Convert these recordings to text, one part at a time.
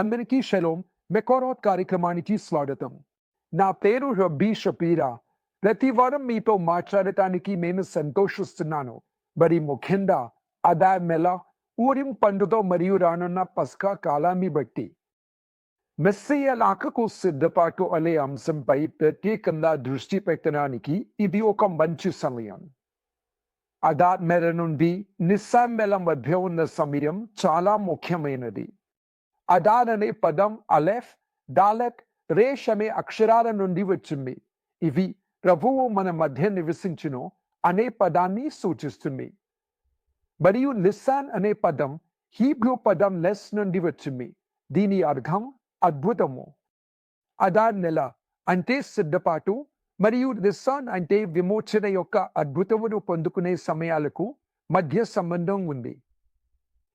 అందరికీ షలోం మెకోరాట్ కార్యక్రమానికి స్వాగతం నా పేరు రబ్బీ షపీరా ప్రతి వారం మీతో మాట్లాడటానికి నేను సంతోషిస్తున్నాను మరి ముఖ్యంగా అదా మెల ఊరిం పండుగ మరియు రానున్న పస్కా కాలాన్ని బట్టి మెస్సయ్య లాకకు సిద్ధపాటు అనే అంశంపై ప్రత్యేకంగా దృష్టి పెట్టడానికి ఇది ఒక మంచి సమయం అదాత్ మెర నుండి నిస్సాం మెల మధ్య ఉన్న సమయం చాలా ముఖ్యమైనది అదాన్ అనే పదం అలెఫ్ డాలక్ రేష్ అనే అక్షరాల నుండి వచ్చింది. ఇవి ప్రభువు మన మధ్య నివసించును అనే పదాన్ని సూచిస్తుంది. మరియు నిస్సాన్ అనే పదం హీబ్రూ పదం లెస్ నుండి వచ్చింది. దీని అర్థం అద్భుతము. అదాన్ నెల అంటే సిద్ధపాటు మరియు నిస్సాన్ అంటే విమోచన యొక్క అద్భుతమును పొందుకునే సమయాలకు మధ్య సంబంధం ఉంది.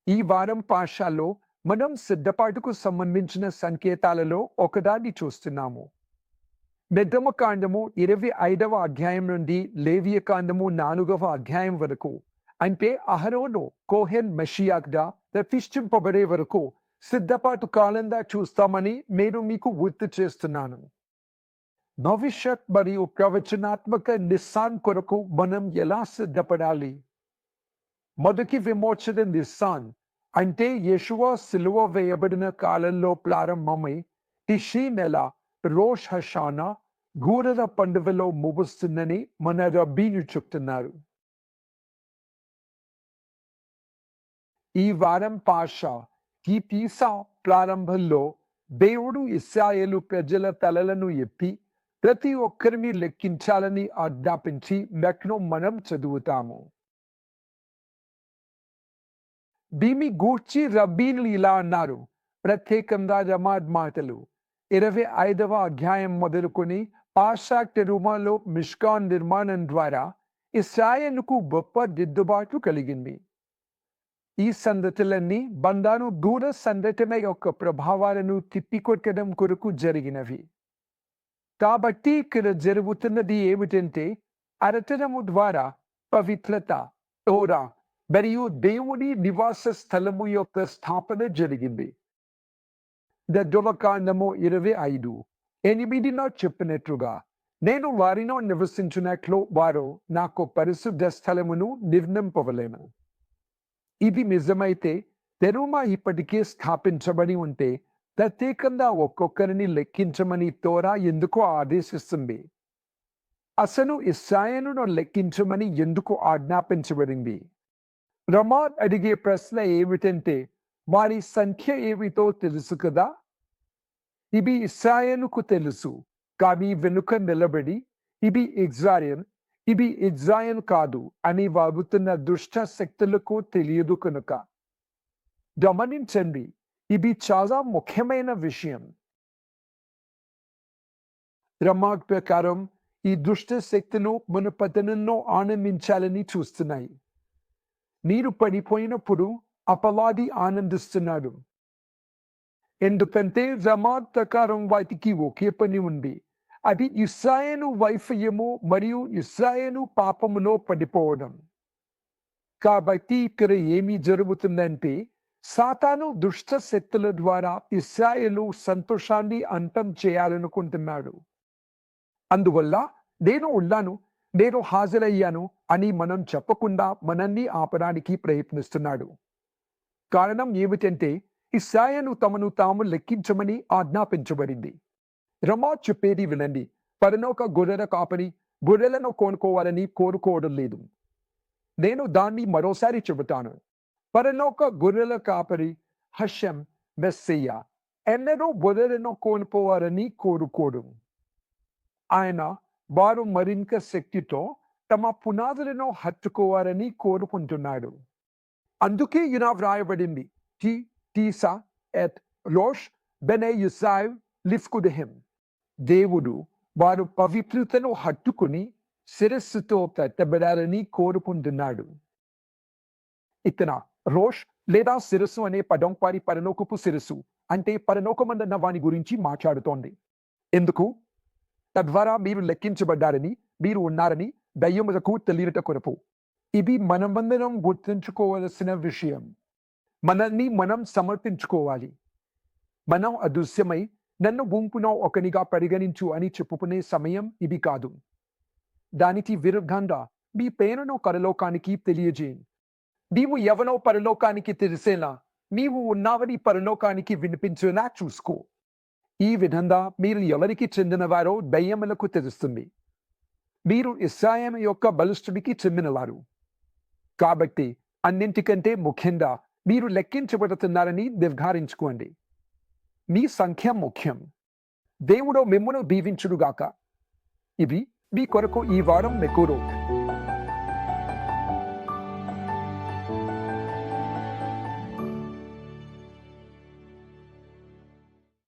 ఈ వారం పాఠశాలలో మనం సిద్ధపాటుకు సంబంధించిన సంకేతాలలో ఒకదాన్ని చూస్తున్నాము. మెద్దమ కాండము ఇరవై ఐదవ అధ్యాయం నుండి లేవియ కాండము నాలుగవ అధ్యాయం వరకు అంటే అహరోను కోహెన్ మెషియాగ్డా ప్రతిష్ఠింపబడే వరకు సిద్ధపాటు కాలంగా చూస్తామని నేను మీకు గుర్తు చేస్తున్నాను. భవిష్యత్ మరియు ప్రవచనాత్మక నిస్సాన్ కొరకు మనం ఎలా సిద్ధపడాలి? మొదటి విమోచన నిస్సాన్ అంటే యశువ సిలువ వేయబడిన కాలంలో ప్రారంభమై టిషి నెల రోష్ హషానా గూరల పండుగలో ముగుస్తుందని మన రబ్బీని చెప్తున్నారు. ఈ వారం పాష ఈ పీసా ప్రారంభంలో దేవుడు ఇస్రాయేలు ప్రజల తలలను ఎప్పి ప్రతి ఒక్కరిని లెక్కించాలని ఆజ్ఞాపించి మెక్నో మనం చదువుతాము. దీని గూర్చి రబ్బీలు ఇలా అన్నారు. ప్రత్యేకంగా రమాద్ మాటలు. ఇరవై ఐదవ అధ్యాయం మొదలుకొని పాశ్చాత్య రూమాలో మిష్కాన్ నిర్మాణం ద్వారా ఇస్రాయన్కు గొప్ప దిద్దుబాటు కలిగింది. ఈ సందతులన్నీ బంధాను దూర సంఘటన యొక్క ప్రభావాలను తిప్పికొట్టడం కొరకు జరిగినవి. కాబట్టి ఇక్కడ జరుగుతున్నది ఏమిటంటే అరచనము ద్వారా పవిత్రత తోరా మరియు దేవుని నివాస స్థలము యొక్క స్థాపన జరిగింది. దొలకాండము ఇరవై ఐదు. ఎనిమిదిన చెప్పినట్లుగా నేను వారిలో నివసించినట్లు వారు నాకు పరిశుద్ధ స్థలమును నిర్ణయింపవలేను. ఇది నిజమైతే తెరుమ ఇప్పటికే స్థాపించబడి ఉంటే ప్రత్యేకంగా ఒక్కొక్కరిని లెక్కించమని తోరా ఎందుకు ఆదేశిస్తుంది? అసలు ఇస్సాయను లెక్కించమని ఎందుకు ఆజ్ఞాపించబడింది? రమాన్ అడిగే ప్రశ్న ఏమిటంటే వారి సంఖ్య ఏమిటో తెలుసు కదా ఇవి ఇస్రాయనుకు తెలుసు కానీ వెనుక నిలబడి ఇది ఇజ్రాయన్ ఇది ఇజ్రాయన్ కాదు అని వాగుతున్న దుష్ట శక్తులకు తెలియదు కనుక గమనించండి ఇది చాలా ముఖ్యమైన విషయం రమాక్ ప్రకారం ఈ దుష్ట శక్తులు మన పతనంలో ఆనందించాలని చూస్తున్నాయి నీరు పడిపోయినప్పుడు అపవాది ఆనందిస్తున్నాడు. ఎందుకంటే రమాద్ ప్రకారం వాటికి ఒకే పని ఉంది. అది ఇస్రాయను వైఫల్యము మరియు ఇస్రాయను పాపములో పడిపోవడం. కాబట్టి ఇక్కడ ఏమి జరుగుతుందంటే సాతాను దుష్ట శక్తుల ద్వారా ఇస్రాయలు సంతోషాన్ని అంతం చేయాలనుకుంటున్నాడు. అందువల్ల నేను ఉన్నాను నేను హాజరయ్యాను అని మనం చెప్పకుండా మనల్ని ఆపడానికి ప్రయత్నిస్తున్నాడు. కారణం ఏమిటంటే ఇస్సాయను తమను తాము లెక్కించమని ఆజ్ఞాపించబడింది. రమా చెప్పేది వినండి. పరనొక గొర్రెల కాపరి గొర్రెలను కోనుకోవాలని కోరుకోవడం లేదు. నేను దాన్ని మరోసారి చెబుతాను. పరనొక గొర్రెల కాపరి హషం మెస్సయ్య ఎన్నరో గొర్రెలను కోల్పోవాలని కోరుకోడు. ఆయన వారు మరింత శక్తితో తమ పునాదులను హత్తుకోవాలని కోరుకుంటున్నాడు. అందుకే ఇలా వ్రాయబడింది. టి టీసా ఎట్ రోష్ బెనే యుసాయ్ లిఫ్కుదెహిం. దేవుడు వారు పవిత్రతను హత్తుకుని శిరస్సుతో పెట్టబడాలని కోరుకుంటున్నాడు. ఇతన రోష్ లేదా శిరస్సు అనే పదం వారి పరలోకపు శిరస్సు అంటే పరలోకమందన్న వాని గురించి మాట్లాడుతోంది. ఎందుకు? తద్వారా మీరు లెక్కించబడ్డారని మీరు ఉన్నారని దయ్యములకు తెలియట కొరకు. ఇది మనమందరం గుర్తుంచుకోవలసిన విషయం. మనల్ని మనం సమర్పించుకోవాలి మనం అదృశ్యమై నన్ను గుంపున ఒకనిగా పరిగణించు అని చెప్పుకునే సమయం ఇది కాదు. దానికి విరుద్ధంగా మీ పేరును పరలోకానికి తెలియజేయండి నీవు ఎవనో పరలోకానికి తెలిసేలా నీవు ఉన్నావని పరలోకానికి వినిపించేలా చూసుకో. ఈ విధంగా మీరు ఎవరికి చెందినవారో దయ్యములకు తెలుస్తుంది. మీరు ఇస్రాయం యొక్క బలిష్ఠుడికి చెందినవారు. కాబట్టి అన్నింటికంటే ముఖ్యంగా మీరు లెక్కించబడుతున్నారని నిర్ధారించుకోండి. మీ సంఖ్య ముఖ్యం. దేవుడు మిమ్మను దీవించుడుగాక. ఇవి మీ కొరకు ఈ వారం మెకూరోక్